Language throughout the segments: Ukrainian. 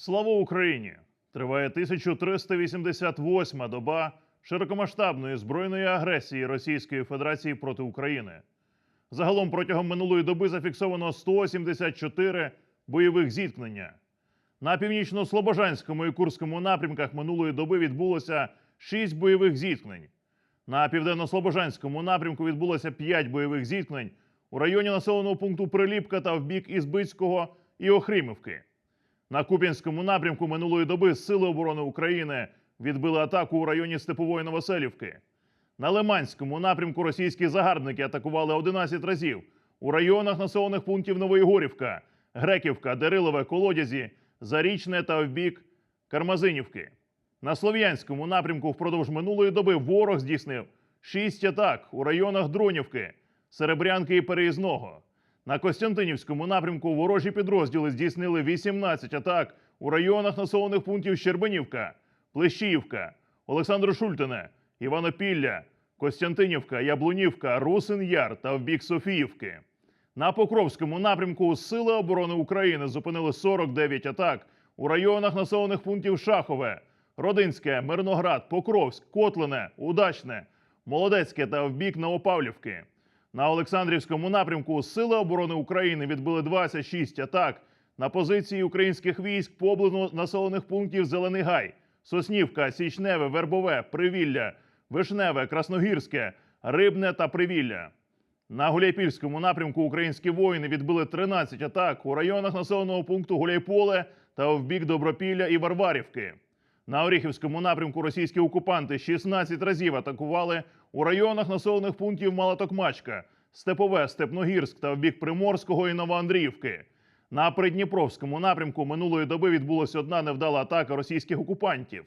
Слава Україні! Триває 1388 доба широкомасштабної збройної агресії Російської Федерації проти України. Загалом протягом минулої доби зафіксовано 174 бойових зіткнення. На північно-слобожанському і Курському напрямках минулої доби відбулося 6 бойових зіткнень. На південно-слобожанському напрямку відбулося 5 бойових зіткнень у районі населеного пункту Приліпка та в бік Ізбицького і Охримівки. На Куп'янському напрямку минулої доби Сили оборони України відбили атаку у районі Степової Новоселівки. На Лиманському напрямку російські загарбники атакували 11 разів у районах населених пунктів Новоєгорівка, Греківка, Дерилове, Колодязі, Зарічне та в бік Кармазинівки. На Слов'янському напрямку впродовж минулої доби ворог здійснив 6 атак у районах Дронівки, Серебрянки і Переїзного. На Костянтинівському напрямку ворожі підрозділи здійснили 18 атак у районах населених пунктів Щербинівка, Плещіївка, Олександро Шультине, Іванопілля, Костянтинівка, Яблунівка, Русин Яр та в бік Софіївки. На Покровському напрямку Сили оборони України зупинили 49 атак у районах населених пунктів Шахове, Родинське, Мирноград, Покровськ, Котлине, Удачне, Молодецьке та в бік Новопавлівки. На Олександрівському напрямку Сили оборони України відбили 26 атак на позиції українських військ поблизу населених пунктів Зелений Гай, Соснівка, Січневе, Вербове, Привілля, Вишневе, Красногірське, Рибне та Привілля. На Гуляйпільському напрямку українські воїни відбили 13 атак у районах населеного пункту Гуляйполе та в бік Добропілля і Варварівки. На Оріхівському напрямку російські окупанти 16 разів атакували у районах населених пунктів Малатокмачка, Степове, Степногірськ та в бік Приморського і Новоандріївки. На Придніпровському напрямку минулої доби відбулася одна невдала атака російських окупантів.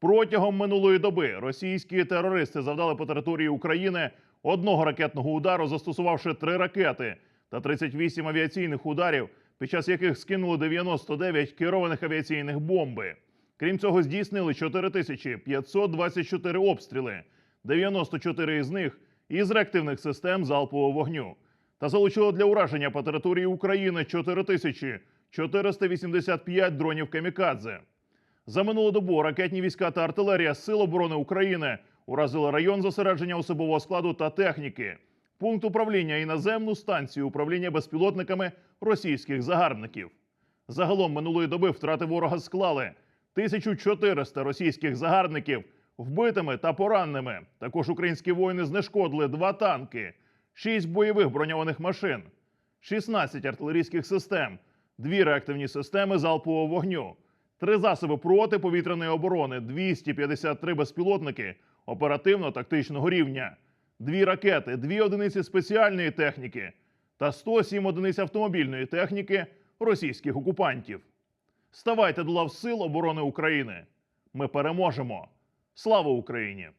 Протягом минулої доби російські терористи завдали по території України одного ракетного удару, застосувавши три ракети та 38 авіаційних ударів, під час яких скинули 99 керованих авіаційних бомби. Крім цього, здійснили 4524 обстріли, 94 із них із реактивних систем залпового вогню. Та залучило для ураження по території України 4485 дронів камікадзе. За минулу добу ракетні війська та артилерія Сил оборони України уразили район зосередження особового складу та техніки, пункт управління і наземну станцію управління безпілотниками російських загарбників. Загалом минулої доби втрати ворога склали 1400 російських загарбників вбитими та пораненими. Також українські воїни знешкодили два танки, 6 бойових броньованих машин, 16 артилерійських систем, дві реактивні системи залпового вогню, три засоби протиповітряної оборони, 253 безпілотники оперативно-тактичного рівня, дві ракети, дві одиниці спеціальної техніки та 107 одиниць автомобільної техніки російських окупантів. Ставайте до лав Сил оборони України. Ми переможемо. Слава Україні!